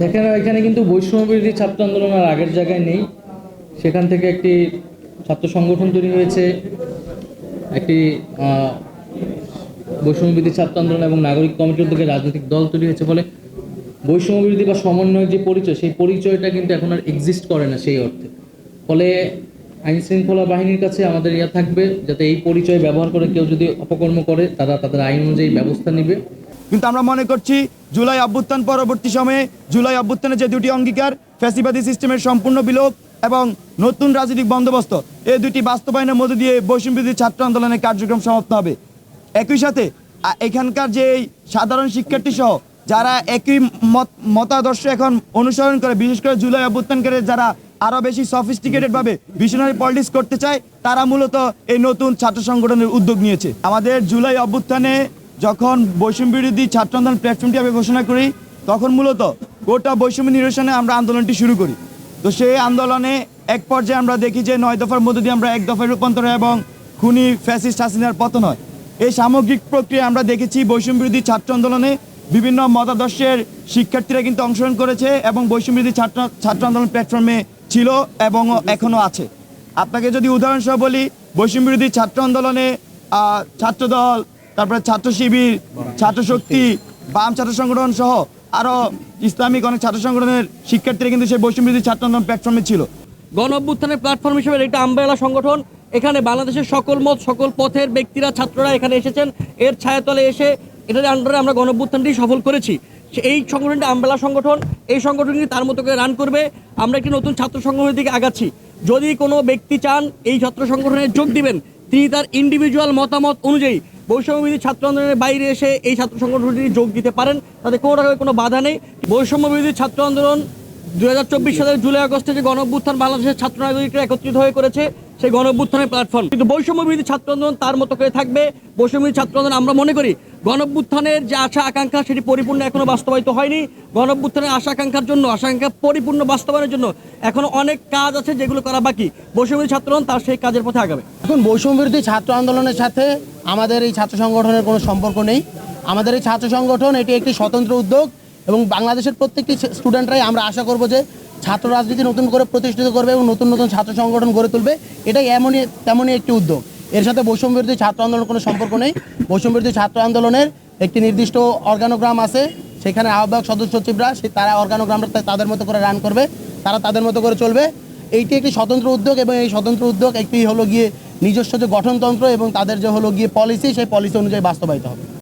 দেখেন এখানে কিন্তু বৈষম্যবিরোধী ছাত্র আন্দোলন আর আগের জায়গায় নেই। সেখান থেকে একটি ছাত্র সংগঠন তৈরি হয়েছে একটি আহ, বৈষম্যবিরোধী ছাত্র আন্দোলন এবং নাগরিক কমিটির উদ্যোগে রাজনৈতিক দল তৈরি হয়েছে। ফলে বৈষম্যবিরোধী বা সমন্বয়ের যে পরিচয় সেই পরিচয়টা কিন্তু এখন আর এক্সিস্ট করে না সেই অর্থে। ফলে আইন শৃঙ্খলা বাহিনীর কাছে আমাদের ইয়া থাকবে যাতে এই পরিচয় ব্যবহার করে কেউ যদি অপকর্ম করে তারা তাদের আইন অনুযায়ী ব্যবস্থা নেবে। কিন্তু আমরা মনে করছি জুলাই অভ্যুত্থান পরবর্তী সময়ে জুলাই অভ্যুত্থানের যে দুটি অঙ্গীকার, ফ্যাসিবাদী সিস্টেমের সম্পূর্ণ বিলোপ এবং নতুন রাজনৈতিক বন্দোবস্ত, এই দুটি বাস্তবায়নের মধ্যে দিয়ে বৈষম্যবিরোধী ছাত্র আন্দোলনের কার্যক্রম সমাপ্ত হবে। একই সাথে এখানকার যে সাধারণ শিক্ষার্থী সহ, যারা একই মত, মতাদর্শ এখন অনুসরণ করে, বিশেষ করে জুলাই অভ্যুত্থানকারী যারা আরও বেশি সফিস্টিকেটেড ভাবে ভিশনারি পলিটিক্স করতে চায়, তারা মূলত এই নতুন ছাত্র সংগঠনের উদ্যোগ নিয়েছে। আমাদের জুলাই অভ্যুত্থানে যখন বৈষম্য বিরোধী ছাত্র আন্দোলন প্ল্যাটফর্মটি আমি ঘোষণা করি, তখন মূলত গোটা বৈষম্য নিরসনে আমরা আন্দোলনটি শুরু করি। তো সেই আন্দোলনে এক পর্যায়ে আমরা দেখি যে নয় দফার মধ্য দিয়ে আমরা এক দফায় রূপান্তর এবং খুনি ফ্যাসিস্ট হাসিনার পতন হয়। এই সামগ্রিক প্রক্রিয়া আমরা দেখেছি বৈষম্য বিরোধী ছাত্র আন্দোলনে বিভিন্ন মতাদর্শের শিক্ষার্থীরা কিন্তু অংশগ্রহণ করেছে এবং বৈষম্য বিরোধী ছাত্র ছাত্র আন্দোলন প্ল্যাটফর্মে ছিল এবং এখনও আছে। আপনাকে যদি উদাহরণসহ বলি, বৈষম্য বিরোধী ছাত্র আন্দোলনে ছাত্রদল তারপরে ছাত্র শিবির, ছাত্র শক্তি, বাম ছাত্র সংগঠন সহ আরও ইসলামিক অনেক ছাত্র সংগঠনের শিক্ষার্থীরা কিন্তু সেই বৈষম্য ছাত্র আন্দোলন প্ল্যাটফর্মে ছিল। গণ অভ্যুত্থানের প্ল্যাটফর্ম হিসেবে এটা আমব্রেলা সংগঠন। এখানে বাংলাদেশের সকল মত, সকল পথের ব্যক্তিরা, ছাত্ররা এখানে এসেছেন। এর ছায়াতলে এসে এটার আন্ডারে আমরা গণ অভ্যুত্থানটি সফল করেছি। এই সংগঠনটি আমবেলা সংগঠন। এই সংগঠনটি তার মতো করে রান করবে। আমরা একটি নতুন ছাত্র সংগঠনের দিকে আগাচ্ছি। যদি কোনো ব্যক্তি চান এই ছাত্র সংগঠনে যোগ দিবেন, তিনি তার ইন্ডিভিজুয়াল মতামত অনুযায়ী বৈষম্যবিধি ছাত্র আন্দোলনের বাইরে এসে এই ছাত্র সংগঠনটি যোগ দিতে পারেন, তাতে কোনো রকমের কোনো বাধা নেই। বৈষম্যবিধি ছাত্র আন্দোলন দু হাজার চব্বিশ সালের জুলাই আগস্টে যে গণভ্যুত্থান বাংলাদেশের ছাত্র নাগরিকরা একত্রিত হয়ে করেছে, সেই গণভ্যুত্থানের প্ল্যাটফর্ম কিন্তু বৈষম্যবিধি ছাত্র আন্দোলন তার মতো করে থাকবে। বৈষম্যবিধি ছাত্র আন্দোলন আমরা মনে করি গণঅভ্যুত্থানের যে আশা, আকাঙ্ক্ষা, সেটি পরিপূর্ণ এখনও বাস্তবায়িত হয়নি। গণঅভ্যুত্থানের আশা, আকাঙ্ক্ষার জন্য, আশা, আকাঙ্ক্ষা পরিপূর্ণ বাস্তবায়নের জন্য এখনও অনেক কাজ আছে যেগুলো করা বাকি। বৈষম্য বিরোধী ছাত্র আন্দোলন তার সেই কাজের পথে আগাবে। এখন বৈষম্য বিরোধী ছাত্র আন্দোলনের সাথে আমাদের এই ছাত্র সংগঠনের কোনো সম্পর্ক নেই। আমাদের এই ছাত্র সংগঠন, এটি একটি স্বতন্ত্র উদ্যোগ এবং বাংলাদেশের প্রত্যেকটি স্টুডেন্টরাই আমরা আশা করব যে ছাত্র রাজনীতি নতুন করে প্রতিষ্ঠিত করবে এবং নতুন নতুন ছাত্র সংগঠন গড়ে তুলবে। এটাই এমনই, তেমনই একটি উদ্যোগ। এর সাথে বৈষম্য বিরোধী ছাত্র আন্দোলনের কোনো সম্পর্ক নেই। বৈষম্য বিরোধী ছাত্র আন্দোলনের একটি নির্দিষ্ট অর্গানোগ্রাম আছে। সেখানে আহ্বায়ক সদস্য সচিবরা, সে তারা অর্গানোগ্রামটা তাদের মতো করে রান করবে। তারা তাদের মতো করে চলবে। এইটি একটি স্বতন্ত্র উদ্যোগ এবং এই স্বতন্ত্র উদ্যোগ একটি হলো গিয়ে নিজস্ব যে গঠনতন্ত্র এবং তাদের যে হলো গিয়ে পলিসি সেই পলিসি অনুযায়ী বাস্তবায়িত হবে।